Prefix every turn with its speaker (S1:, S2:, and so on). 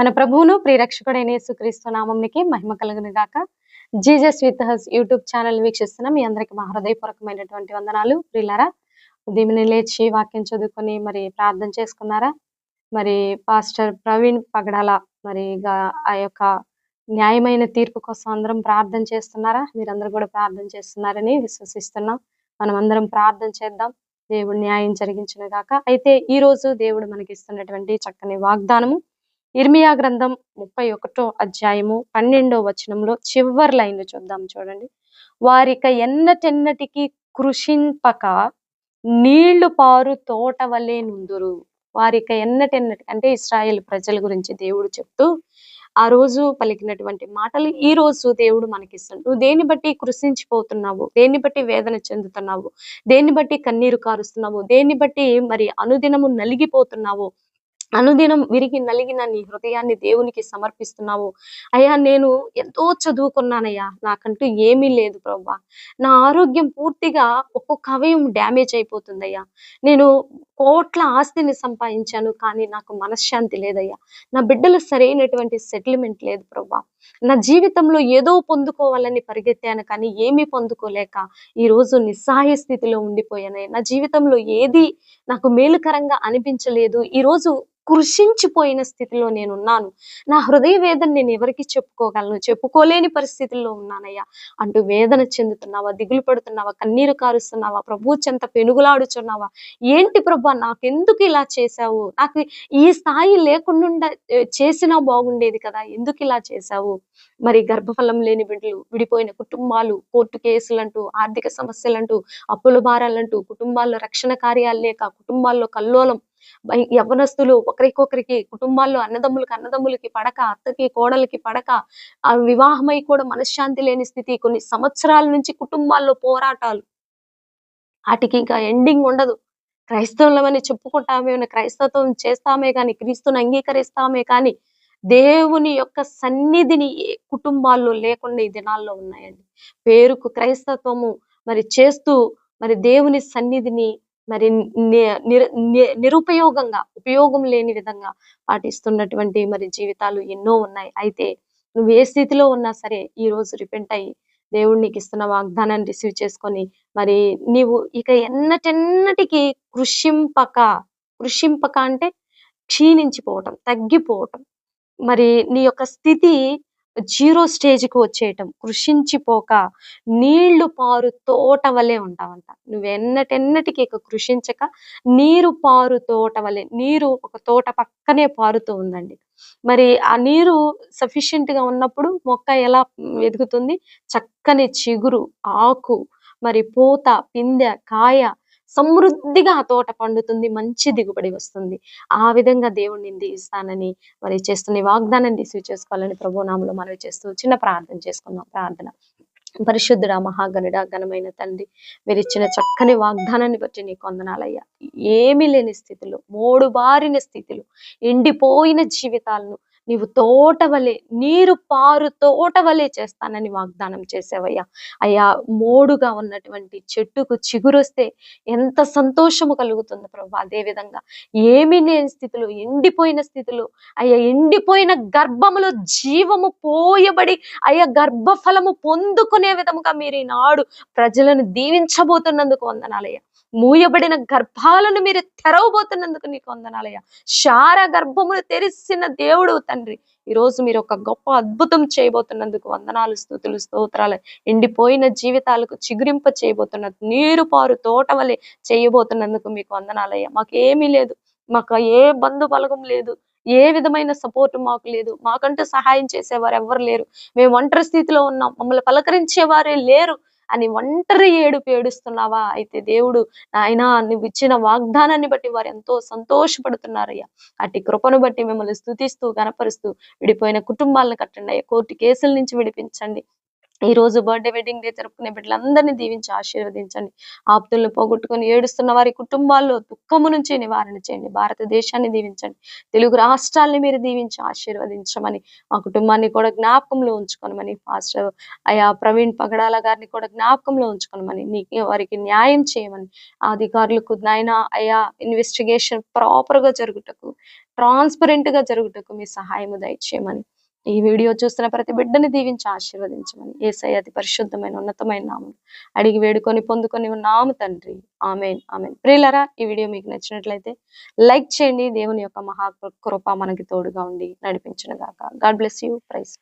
S1: మన ప్రభువును ప్రియరక్షకుడైన యేసుక్రీస్తు నామంనికి మహిమ కలుగును గాక. Jesus with us YouTube channel వీక్షిస్తున్న మీ అందరికి మా హృదయపూర్వకమైనటువంటి వందనాలు. ప్రియులారా దీమిని లేచి వాక్యం చదువుకొని మరి ప్రార్థన చేసుకున్నారా? మరి పాస్టర్ ప్రవీణ్ పగడాల మరి ఆ యొక్క న్యాయమైన తీర్పు కోసం అందరం ప్రార్థన చేస్తున్నారా? మీరందరూ కూడా ప్రార్థన చేస్తున్నారని విశ్వసిస్తున్నాం. మనం అందరం ప్రార్థన చేద్దాం. దేవుడు న్యాయం జరిగించిన గాక. అయితే ఈ రోజు దేవుడు మనకి ఇస్తున్నటువంటి చక్కని వాగ్దానము ఇర్మియా గ్రంథం ముప్పై ఒకటో అధ్యాయము పన్నెండో వచనంలో చివరి లైన్ చూద్దాం చూడండి. వారిక ఎన్నటెన్నటికి కృషింపక నీళ్ళు పారు తోట వలె నుందురు. వారిక ఎన్నటెన్నటి అంటే ఇస్రాయేల్ ప్రజల గురించి దేవుడు చెప్తూ ఆ రోజు పలికినటువంటి మాటలు ఈ రోజు దేవుడు మనకిస్తాడు నువ్వు దేన్ని బట్టి కృషించిపోతున్నావు? దేన్ని బట్టి వేదన చెందుతున్నావు? దేన్ని బట్టి కన్నీరు కారుస్తున్నావు? దేన్ని బట్టి మరి అనుదినము నలిగిపోతున్నావు? అనుదినం విరిగి నలిగిన నీ హృదయాన్ని దేవునికి సమర్పిస్తున్నావు. అయ్యా నేను ఎంతో చదువుకున్నానయ్యా. నాకంటూ ఏమీ లేదు ప్రభా నా ఆరోగ్యం పూర్తిగా ఒక్కొక్క అవయం డ్యామేజ్ అయిపోతుందయ్యా. నేను కోట్ల ఆస్తిని సంపాదించాను కానీ నాకు మనశ్శాంతి లేదయ్యా. నా బిడ్డలు సరైనటువంటి సెటిల్మెంట్ లేదు ప్రభా నా జీవితంలో ఏదో పొందుకోవాలని పరిగెత్తాను కానీ ఏమీ పొందుకోలేక ఈ రోజు నిస్సహాయ స్థితిలో ఉండిపోయాను నా జీవితంలో ఏది నాకు మేలుకరంగా అనిపించలేదు. ఈ రోజు కృషించిపోయిన స్థితిలో నేను ఉన్నాను నా హృదయ వేదన నేను ఎవరికి చెప్పుకోగలను చెప్పుకోలేని పరిస్థితుల్లో ఉన్నానయ్యా. అంటూ వేదన చెందుతున్నావా దిగులు పడుతున్నావా కన్నీరు కారుస్తున్నావా ప్రభు చెంత పెనుగులాడుచున్నావా? ఏంటి ప్రభు నాకెందుకు ఇలా చేశావు? నాకు ఈ స్థాయి లేకుండా చేసినా బాగుండేది కదా ఎందుకు ఇలా చేశావు? మరి గర్భఫలం లేని బిడ్డలు విడిపోయిన కుటుంబాలు కోర్టు కేసులంటూ ఆర్థిక సమస్యలంటూ అప్పుల భారాలంటూ కుటుంబాల్లో రక్షణ కార్యాలు లేక కుటుంబాల్లో కల్లోలం యవనస్తులు యవ్వనస్తులు ఒకరికొకరికి కుటుంబాల్లో అన్నదమ్ములకి అన్నదమ్ములకి పడక అత్తకి కోడలకి పడక ఆ వివాహమై కూడా మనశ్శాంతి లేని స్థితి కొన్ని సంవత్సరాల నుంచి కుటుంబాల్లో పోరాటాలు. వాటికి ఇంకా ఎండింగ్ ఉండదు. క్రైస్తవులమని చెప్పుకుంటామే క్రైస్తవం చేస్తామే కానీ క్రీస్తుని అంగీకరిస్తామే కానీ దేవుని యొక్క సన్నిధిని ఏ కుటుంబాల్లో లేకుండా ఈ దినాల్లో ఉన్నాయండి. పేరుకు క్రైస్తత్వము మరి చేస్తూ మరి దేవుని సన్నిధిని మరి ని- నిరుపయోగంగా ఉపయోగం లేని విధంగా పాటిస్తున్నటువంటి మరి జీవితాలు ఎన్నో ఉన్నాయి. అయితే నువ్వు ఏ స్థితిలో ఉన్నా సరే ఈ రోజు రిపెంట్ అయ్యి దేవుడు నీకు ఇస్తున్న వాగ్దానాన్ని రిసీవ్ చేసుకొని మరి నీవు ఇక ఎన్నటెన్నటికి కృషింపక కృషింపక అంటే క్షీణించిపోవటం తగ్గిపోవటం. మరి నీ యొక్క స్థితి జీరో స్టేజ్కి వచ్చేయటం. కృషించిపోక నీళ్ళు పారు తోట వలె ఉంటావంట. నువ్వు ఎన్నటెన్నటికి ఇక కృషించక నీరు పారు తోట వలె నీరు ఒక తోట పక్కనే పారుతూ ఉందండి. మరి ఆ నీరు సఫిషియెంట్గా ఉన్నప్పుడు మొక్క ఎలా ఎదుగుతుంది? చక్కని చిగురు ఆకు మరి పూత పిందె కాయ సమృద్ధిగా ఆ తోట పండుతుంది మంచి దిగుబడి వస్తుంది. ఆ విధంగా దేవుడిని దీవిస్తానని మరి చేస్తున్న వాగ్దానం వాగ్దానాన్ని రిసీవ్ చేసుకోవాలని ప్రభునామంలో మనవి చేస్తూ చిన్న ప్రార్థన చేసుకుందాం. ప్రార్థన. పరిశుద్ధుడ మహాగణుడ ఘనమైన తండ్రి మీరు ఇచ్చిన చక్కని వాగ్దానాన్ని బట్టి నీకు వందనాలయ్యా. ఏమీ లేని స్థితిలో మోడు బారిన స్థితిలో ఎండిపోయిన జీవితాలను నీవు తోటవలే నీరు పారు తోటవలే చేస్తానని వాగ్దానం చేసేవయ్యా. అయ్యా మోడుగా ఉన్నటువంటి చెట్టుకు చిగురొస్తే ఎంత సంతోషము కలుగుతుంది ప్రభు. అదే విధంగా ఏమీ లేని స్థితిలో ఎండిపోయిన స్థితిలో అయ్యా ఎండిపోయిన గర్భములో జీవము పోయబడి అయ్యా గర్భఫలము పొందుకునే విధముగా మీరు ఈనాడు ప్రజలను దీవించబోతున్నందుకు వందనాలయ్యా. మూయబడిన గర్భాలను మీరు తెరవబోతున్నందుకు నీకు వందనాలయ్యా. శార గర్భమును తెరిసిన దేవుడు తండ్రి. ఈ రోజు మీరు ఒక గొప్ప అద్భుతం చేయబోతున్నందుకు వందనాలు స్థుతులు స్తోత్రాలు. ఎండిపోయిన జీవితాలకు చిగురింప చేయబోతున్న నీరు పారు తోట వలె చేయబోతున్నందుకు మీకు వందనాలయ్యా. మాకు ఏమీ లేదు. మాకు ఏ బంధు బలగం లేదు. ఏ విధమైన సపోర్ట్ మాకు లేదు. మాకంటూ సహాయం చేసేవారు ఎవరు లేరు. మేము ఒంటరి స్థితిలో ఉన్నాం. మమ్మల్ని పలకరించేవారే లేరు. అని ఒంటరి ఏడుపు ఏడుస్తున్నావా? అయితే దేవుడు నాయన నువ్వు ఇచ్చిన వాగ్దానాన్ని బట్టి వారు ఎంతో సంతోషపడుతున్నారయ్యా. అట్టి కృపను బట్టి మిమ్మల్ని స్థుతిస్తూ గనపరుస్తూ విడిపోయిన కుటుంబాలను కట్టండి అయ్యా. కోర్టు కేసుల నుంచి విడిపించండి. ఈ రోజు బర్త్డే వెడ్డింగ్ డే జరుపుకునే బిడ్డలందరినీ దీవించి ఆశీర్వదించండి. ఆప్తులను పోగొట్టుకొని ఏడుస్తున్న వారి కుటుంబాల్లో దుఃఖము నుంచి నివారణ చేయండి. భారతదేశాన్ని దీవించండి. తెలుగు రాష్ట్రాల్ని మీరు దీవించి ఆశీర్వదించమని మా కుటుంబాన్ని కూడా జ్ఞాపకంలో ఉంచుకోనమని పాస్టర్ అయా ప్రవీణ్ పగడాల గారిని కూడా జ్ఞాపకంలో ఉంచుకోనమని నీకు వారికి న్యాయం చేయమని అధికారులకు నాయన అయా ఇన్వెస్టిగేషన్ ప్రాపర్గా జరుగుటకు ట్రాన్స్పరెంట్గా జరుగుటకు మీ సహాయము దయచేయమని. ఈ వీడియో చూస్తున్న ప్రతి బిడ్డని దీవించి ఆశీర్వదించమని. ఏసై అతి పరిశుద్ధమైన ఉన్నతమైన నామం అడిగి వేడుకొని పొందుకొని నామ తండ్రి. Amen amen. ప్రియులరా ఈ వీడియో మీకు నచ్చినట్లయితే లైక్ చేయండి. దేవుని యొక్క మహా కృప మనకి తోడుగా ఉండి నడిపించిన గాక. God bless you. ప్రైస్